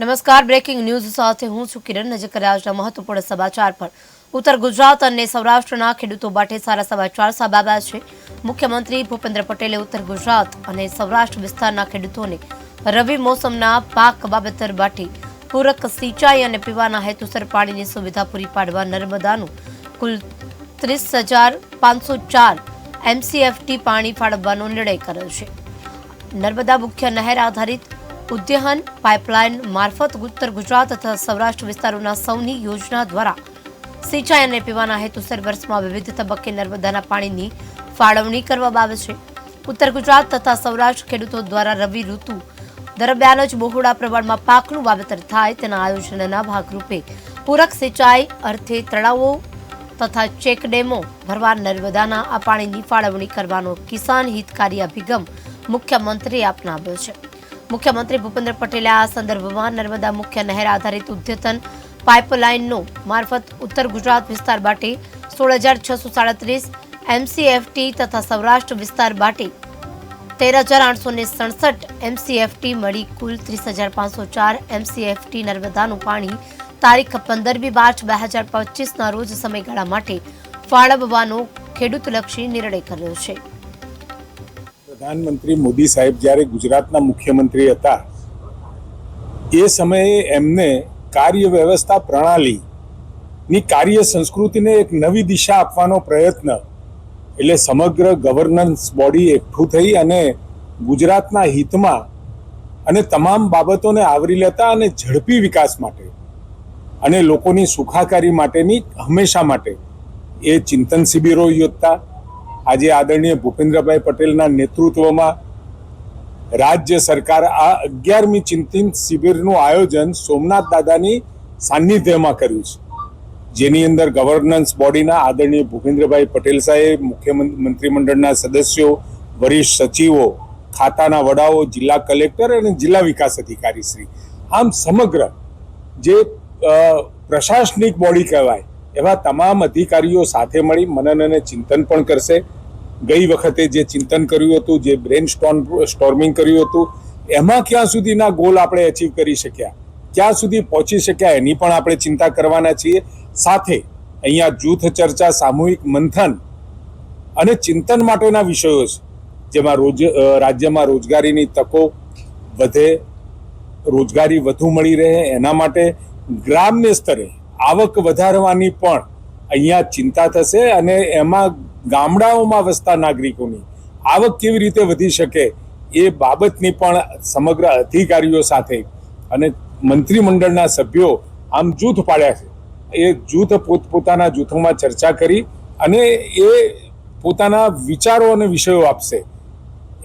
નમસ્કાર. Breaking news સાથે હું છું કિરણ. નજર કરે આજના મહત્વપૂર્ણ સમાચાર પર. ઉત્તર ગુજરાત અને સૌરાષ્ટ્રના ખેડૂતો માટે સારા સમાચાર સામે છે. મુખ્યમંત્રી ભૂપેન્દ્ર પટેલે ઉત્તર ગુજરાત અને સૌરાષ્ટ્ર વિસ્તારના ખેડૂતોને રવિ મોસમના પાક બાબતર માટે પૂરક સિંચાઈ અને પીવાના હેતુસર પાણીની સુવિધા પૂરી પાડવા નર્મદાનું કુલ ત્રીસ હજાર પાંચસો ચાર એમસીએફટી પાણી ફાળવવાનો નિર્ણય કર્યો છે. નર્મદા મુખ્ય નહેર આધારિત ઉદ્યહન પાઇપલાઇન મારફત ઉત્તર ગુજરાત તથા સૌરાષ્ટ્ર વિસ્તારોના સૌની યોજના દ્વારા સિંચાઈ અને પીવાના હેતુસર વર્ષમાં વિવિધ તબક્કે નર્મદાના પાણીની ફાળવણી કરવામાં આવે છે. ઉત્તર ગુજરાત તથા સૌરાષ્ટ્ર ખેડૂતો દ્વારા રવિ ઋતુ દરમિયાન જ બહોળા પ્રમાણમાં પાકનું વાવેતર થાય તેના આયોજનના ભાગરૂપે પૂરક સિંચાઈ, અર્થે તળાવો તથા ચેકડેમો ભરવા નર્મદાના આ પાણીની ફાળવણી કરવાનો કિસાન હિતકારી અભિગમ મુખ્યમંત્રીએ અપનાવ્યો છે. મુખ્યમંત્રી ભૂપેન્દ્ર પટેલે આ સંદર્ભમાં નર્મદા મુખ્ય નહેર આધારિત ઉદ્યતન પાઇપલાઇનનો મારફત ઉત્તર ગુજરાત વિસ્તાર માટે સોળ હજાર છસો સાડત્રીસ એમસીએફટી તથા સૌરાષ્ટ્ર વિસ્તાર માટે તેર હજાર આઠસો ને સડસઠ એમસીએફટી મળી કુલ ત્રીસ હજાર પાંચસો ચાર એમસીએફટી નર્મદાનું પાણી તારીખ પંદરમી માર્ચ બે હજાર પચીસના રોજ સમયગાળા માટે ફાળવવાનો ખેડૂતલક્ષી નિર્ણય કર્યો છે. પ્રધાનમંત્રી મોદી સાહેબ જ્યારે ગુજરાતના મુખ્યમંત્રી હતા, એ સમયે એમને કાર્ય વ્યવસ્થા પ્રણાલીની કાર્ય સંસ્કૃતિને એક નવી દિશા આપવાનો પ્રયત્ન એટલે સમગ્ર ગવર્નન્સ બોડી એકઠું થઈ અને ગુજરાતના હિતમાં અને તમામ બાબતોને આવરી લેતા અને ઝડપી વિકાસ માટે અને લોકોની સુખાકારી માટેની હંમેશા માટે એ ચિંતન શિબિરો યોજતા આજે આદરણીય ભૂપેન્દ્રભાઈ પટેલના નેતૃત્વમાં રાજ્ય સરકાર આ અગિયારમી ચિંતિત શિબિરનું આયોજન સોમનાથ દાદાની સાનિધ્યમાં કર્યું છે. જેની અંદર ગવર્નન્સ બોડીના આદરણીય ભૂપેન્દ્રભાઈ પટેલ સાહેબ મુખ્યમંત્રી મંત્રીમંડળના સદસ્યો, વરિષ્ઠ સચિવો, ખાતાના વડાઓ, જિલ્લા કલેક્ટર અને જિલ્લા વિકાસ અધિકારી શ્રી. આમ સમગ્ર જે પ્રશાસનિક બોડી કહેવાય, એવા તમામ અધિકારીઓ સાથે મળી મનન અને ચિંતન પણ કરશે. ગઈ વખતે જે ચિંતન કર્યું હતું, જે બ્રેન સ્ટોન સ્ટોર્મિંગ કર્યું હતું, એમાં ક્યાં સુધીના ગોલ આપણે અચીવ કરી શક્યા? ક્યાં સુધી પહોંચી શક્યા એની પણ આપણે ચિંતા કરવાના છીએ. સાથે અહીંયા જૂથ ચર્ચા, સામૂહિક મંથન અને ચિંતન માટેના વિષયો છે, જેમાં રોજ રાજ્યમાં રોજગારીની તકો વધે, રોજગારી વધુ મળી રહે, એના માટે ગ્રામ્ય સ્તરે આવક વધારવાની પણ અહીંયા ચિંતા થશે અને એમાં ગામડાઓમાં વસતા નાગરિકોની આવક કેવી રીતે વધી શકે એ બાબતની પણ સમગ્ર અધિકારીઓ સાથે અને મંત્રીમંડળના સભ્યો આમ જૂથ પાડ્યા છે. એ જૂથ પોતપોતાના જૂથોમાં ચર્ચા કરી અને એ પોતાના વિચારો અને વિષયો આપશે.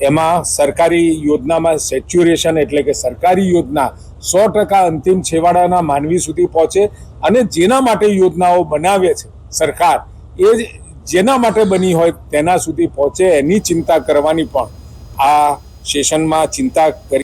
એમાં સરકારી યોજનામાં સેચ્યુરેશન એટલે કે સરકારી યોજના સો ટકા અંતિમ છેવાડાના માનવી સુધી પહોંચે અને જેના માટે યોજનાઓ બનાવે છે સરકાર એ જ જેના માટે બની હોય તેના સુધી પહોંચે એની ચિંતા કરવાની પણ આ સેશનમાં ચિંતા કરી